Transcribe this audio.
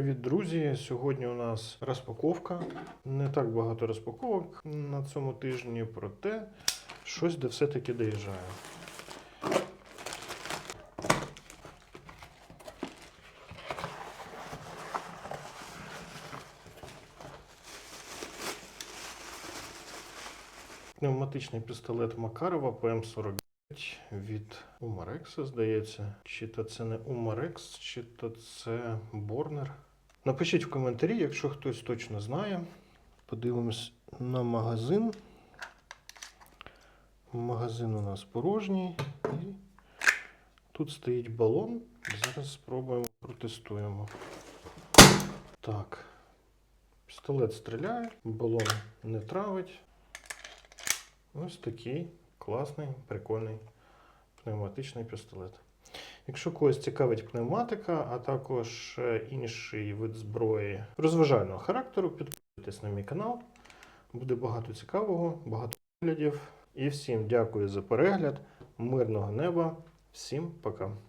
Привіт, друзі! Сьогодні у нас розпаковка. Не так багато розпаковок на цьому тижні, проте щось де все-таки доїжджає. Пневматичний пістолет Макарова ПМ-45 від Умарекса, здається. Чи то це не Умарекс, чи то це Борнер. Напишіть в коментарі, якщо хтось точно знає. Подивимось на магазин. Магазин у нас порожній. І тут стоїть балон. Зараз спробуємо протестуємо. Так. Пістолет стріляє, балон не травить. Ось такий класний, прикольний пневматичний пістолет. Якщо когось цікавить пневматика, а також е, інший вид зброї розважального характеру, підписуйтесь на мій канал. Буде багато цікавого, багато поглядів. І всім дякую за перегляд. Мирного неба. Всім пока.